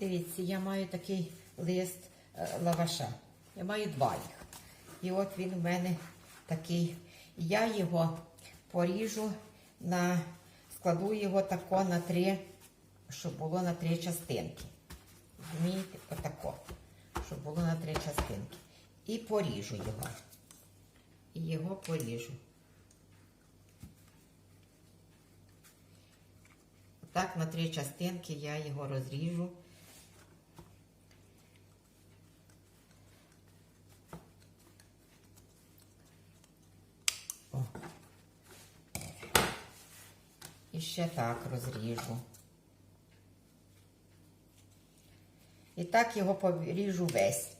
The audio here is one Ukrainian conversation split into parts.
Дивіться, я маю такий лист е, лаваша. Я маю два їх. І от він у мене такий. Я його поріжу на, складу його тако на три, щоб було на три частинки. Розумієте? Отако. Щоб було на три частинки. І поріжу його. І його поріжу. Так, на три частинки я його розріжу. І ще так розріжу. І так його поріжу весь.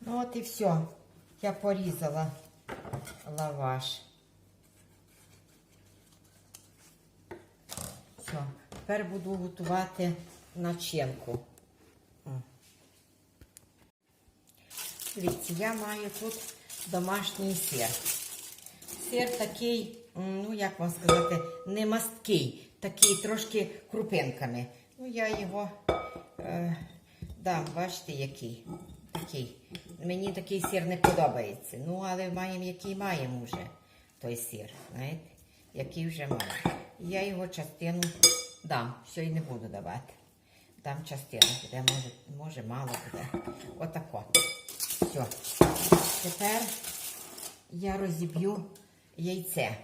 Ну от і все. Я порізала лаваш. Все. Тепер буду готувати начинку. Дивіться, я маю тут домашній сир. Сир такий, ну як вам сказати, не масткий, такий трошки крупинками. Ну, я його е, дам, бачите, який. Такий. Мені такий сир не подобається. Ну, але маємо, який маємо вже той сир. Знаєте, який вже маємо. Я його частину дам, все і не буду давати. Дам частину, буде, може, може мало буде. Отако. Все. Тепер я розіб'ю яйце.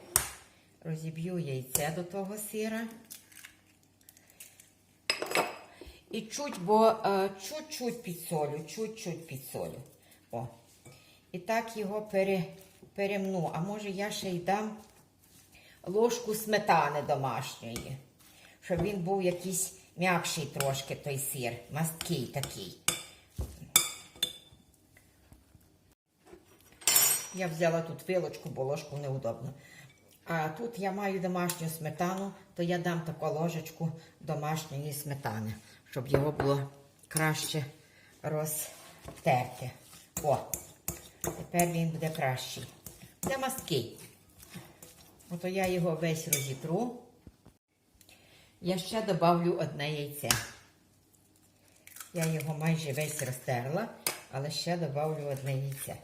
Розіб'ю яйце до того сира. І чуть, бо е, чуть-чуть підсолю, чуть-чуть підсолю. О. І так його пере, перемну. А може я ще й дам ложку сметани домашньої, щоб він був якийсь м'якший трошки той сир, масткий такий. Я взяла тут вилочку, бо ложку неудобно. А тут я маю домашню сметану, то я дам таку ложечку домашньої сметани, щоб його було краще розтерти. О, тепер він буде кращий. Це масткий. Ото я його весь розітру. Я ще добавлю одне яйце. Я його майже весь розтерла, але ще добавлю одне яйце.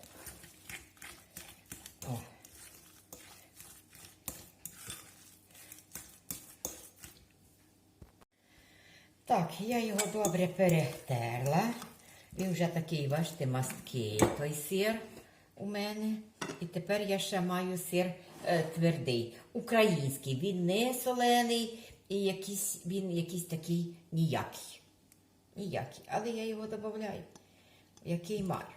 Так, я його добре перетерла. Він вже такий, бачите, масткий той сир у мене. І тепер я ще маю сир е, твердий, український. Він не солений і якийсь, він якийсь такий ніякий. Ніякий. Але я його додаю. Який маю,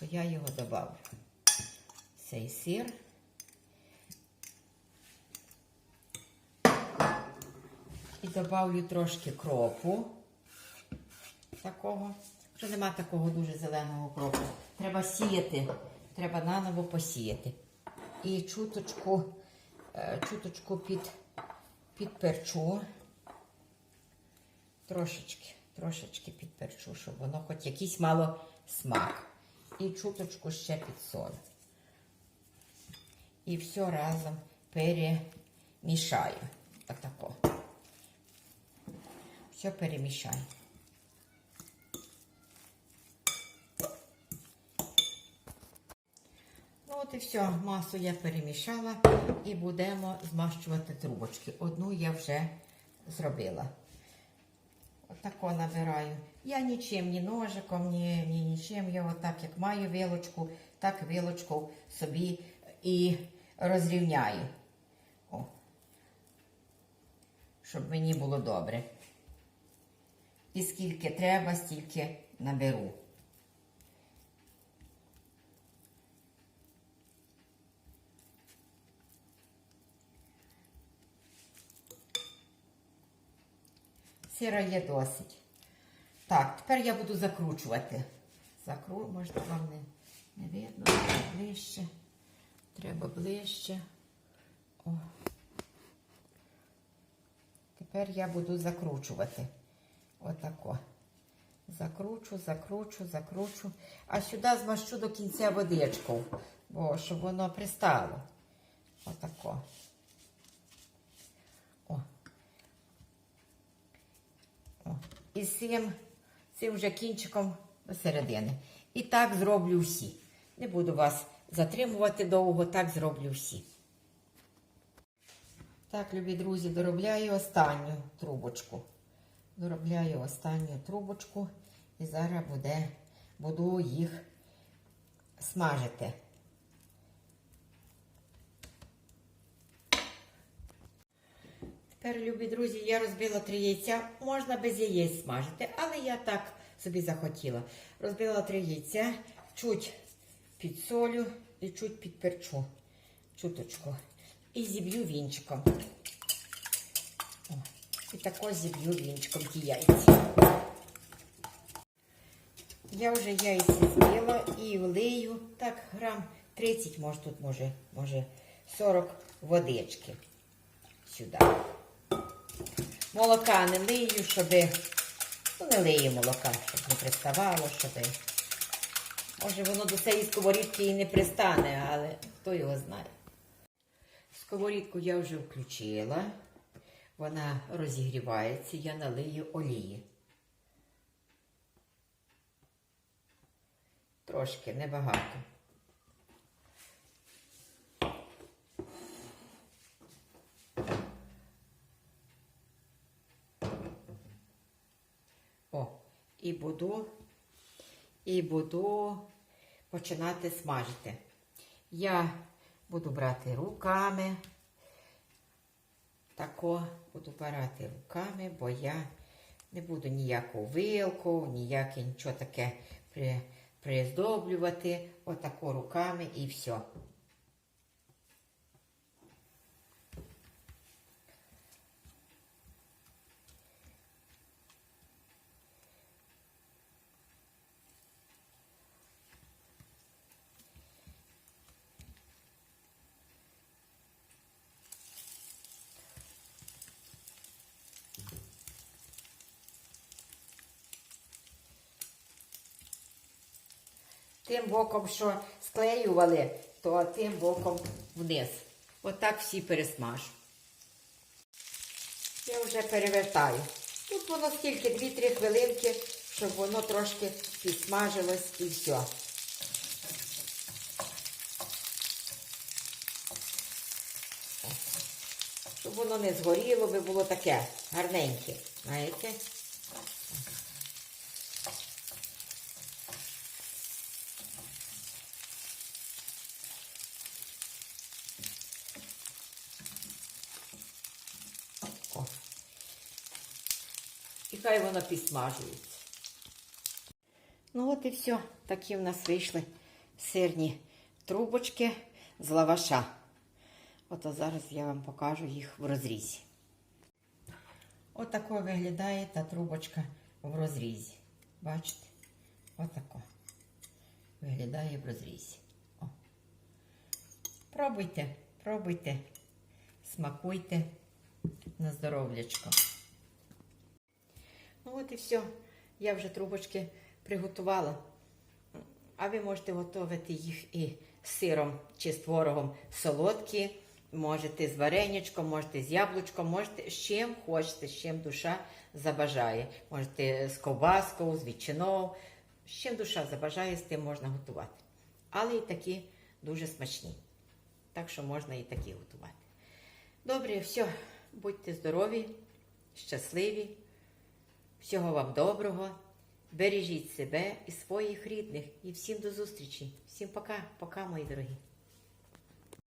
то я його додавлю. Цей сир. І додавлю трошки кропу. Такого. Вже нема такого дуже зеленого кропу. Треба сіяти. Треба наново посіяти. І чуточку, е, чуточку під, підперчу. Трошечки, трошечки підперчу, щоб воно хоч якийсь мало смак. І чуточку ще підсолю. І все разом перемішаю. Отако. Все перемішаю. Ну от і все, масу я перемішала і будемо змащувати трубочки. Одну я вже зробила. Отако набираю. Я нічим, ні ножиком, ні, ні нічим. Я отак, як маю вилочку, так вилочку собі і розрівняю. О. Щоб мені було добре. І скільки треба, стільки наберу. Сира є досить. Так, тепер я буду закручувати. Закру, може, вам не, не видно, ближче. Треба ближче. О. Тепер я буду закручувати. Отако. Закручу, закручу, закручу. А сюди змащу до кінця водичку, бо щоб воно пристало. Отако. О. О. І цим, цим вже кінчиком до середини. І так зроблю всі. Не буду вас затримувати довго, так зроблю всі. Так, любі друзі, доробляю останню трубочку. Доробляю останню трубочку і зараз буде, буду їх смажити. Тепер, любі друзі, я розбила три яйця. Можна без яєць смажити, але я так собі захотіла. Розбила три яйця, чуть підсолю і чуть підперчу. Чуточку. І зіб'ю вінчиком. І також зіб'ю вінчиком ті яйця. Я вже яйця збила і влию, так, грам 30, може тут, може, може 40 водички сюди. Молока не лию, щоб, ну не лию молока, щоб не приставало, щоб, може воно до цієї сковорідки і не пристане, але хто його знає. Сковорідку я вже включила, вона розігрівається, я налию олії. Трошки, небагато. О, і буду, і буду починати смажити. Я буду брати руками. Тако буду барати руками, бо я не буду ніяку вилку, ніяке нічого таке при, приздоблювати. Отако руками і все. Тим боком, що склеювали, то тим боком вниз. Отак всі пересмажу. Я вже перевертаю. Тут воно скільки 2-3 хвилинки, щоб воно трошки підсмажилось і все. Щоб воно не згоріло, би було таке гарненьке. Знаєте? Хай воно підсмажується. Ну от і все. Такі в нас вийшли сирні трубочки з лаваша. От а зараз я вам покажу їх в розрізі. Отако виглядає та трубочка в розрізі. Бачите? Отако. Виглядає в розрізі. О. Пробуйте, пробуйте, смакуйте на здоров'ячко. Ну от і все. Я вже трубочки приготувала. А ви можете готувати їх і з сиром чи з творогом солодкі, можете з вареничком, можете з яблучком, можете з чим хочете, з чим душа забажає. Можете з ковбаскою, з ветчиною. З чим душа забажає, з тим можна готувати. Але і такі дуже смачні. Так що можна і такі готувати. Добре, все, будьте здорові, щасливі. Всього вам доброго. Бережіть себе і своїх рідних. І всім до зустрічі. Всім пока, пока, мої дорогі.